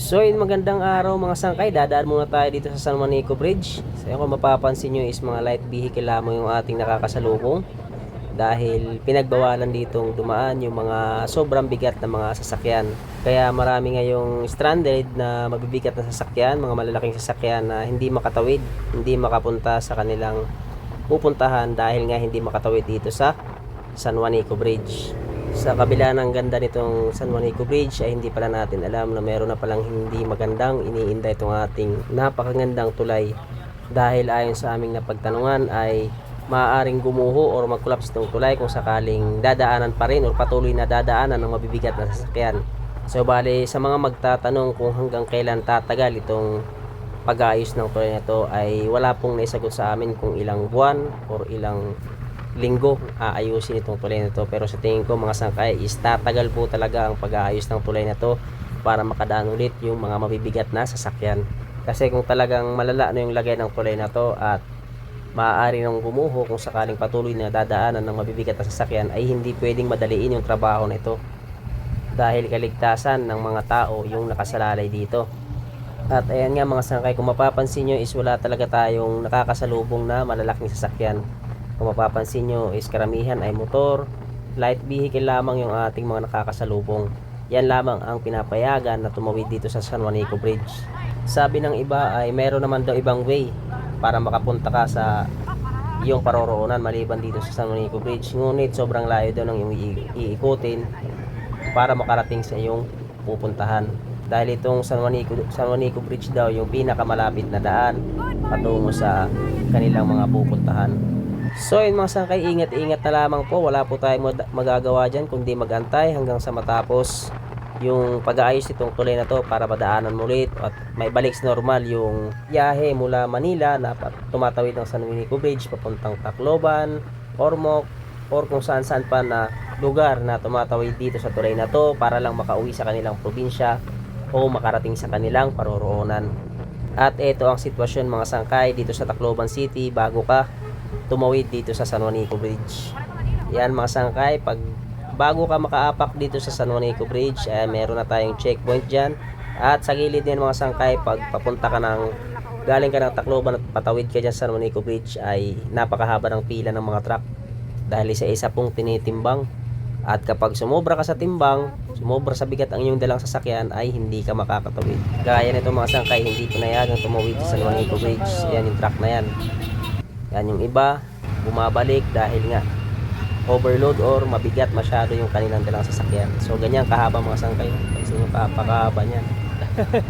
So yun magandang araw mga sangkay, dadaan muna tayo dito sa San Juanico Bridge. So yun kung mapapansin nyo is mga light vehicle lamang yung ating nakakasalubong. Dahil pinagbawalan ditong dumaan yung mga sobrang bigat na mga sasakyan. Kaya marami ngayong stranded na mabibigat na sasakyan, mga malalaking sasakyan na hindi makatawid, hindi makapunta sa kanilang pupuntahan dahil nga hindi makatawid dito sa San Juanico Bridge. Sa kabila ng ganda nitong San Juanico Bridge ay hindi pala natin alam na meron na palang hindi magandang iniinda itong ating napakagandang tulay dahil ayon sa aming napagtanungan ay maaaring gumuho or mag-collapse itong tulay kung sakaling dadaanan pa rin or patuloy na dadaanan ng mabibigat na sasakyan. So bali sa mga magtatanong kung hanggang kailan tatagal itong pag-aayos ng tulay na to ay wala pong naisagot sa amin kung ilang buwan or ilang linggo aayusin itong tulay na to. Pero sa tingin ko mga sangkay is tatagal po talaga ang pag-aayos ng tulay na to para makadaan ulit yung mga mabibigat na sasakyan. Kasi kung talagang malala na yung lagay ng tulay na to at maaari nang gumuho kung sakaling patuloy na dadaanan ng mabibigat na sasakyan ay hindi pwedeng madaliin yung trabaho nito dahil kaligtasan ng mga tao yung nakasalalay dito. At ayan nga mga sangkay kung mapapansin nyo is wala talaga tayong nakakasalubong na malalaking sasakyan kung mapapansin nyo is karamihan ay motor, light vehicle lamang yung ating mga nakakasalubong. Yan lamang ang pinapayagan na tumawid dito sa San Juanico Bridge. Sabi ng iba ay meron naman daw ibang way para makapunta ka sa iyong paroroonan maliban dito sa San Juanico Bridge. Ngunit sobrang layo daw ng iyong ii- iikutin para makarating sa iyong pupuntahan. Dahil itong San Juanico, San Juanico Bridge daw yung pinakamalapit na daan patungo sa kanilang mga pupuntahan. So yun mga sangkay, ingat-ingat na lamang po. Wala po tayong mag- magagawa dyan kundi magantay hanggang sa matapos yung pag-aayos nitong tulay na to para madaanan mo ulit at may balik sa normal yung biyahe mula Manila na tumatawid ng San Juanico Bridge papuntang Tacloban, Ormoc, or kung saan saan pa na lugar na tumatawid dito sa tulay na to para lang makauwi sa kanilang probinsya o makarating sa kanilang paroroonan. At ito ang sitwasyon mga sangkay dito sa Tacloban City bago ka tumawid dito sa San Juanico Bridge. Yan mga sangkay, pag bago ka makaapak dito sa San Juanico Bridge, eh, meron na tayong checkpoint dyan. At sa gilid din mga sangkay, pag papunta ka ng galing ka ng Tacloban at patawid ka dyan sa San Juanico Bridge ay napakahaba ng pila ng mga truck dahil isa-isa pong tinitimbang. At kapag sumobra ka sa timbang, sumobra sa bigat ang iyong dalang sasakyan ay hindi ka makakatawid. Gaya nito mga sangkay, hindi pinayagang tumawid sa San Juanico Bridge. Yan yung truck na yan. Yan yung iba, bumabalik dahil nga overload or mabigat masyado yung kanilang dalang sasakyan. So ganyan kahaba mga sangkay. Kasi yung kapakahaba niyan.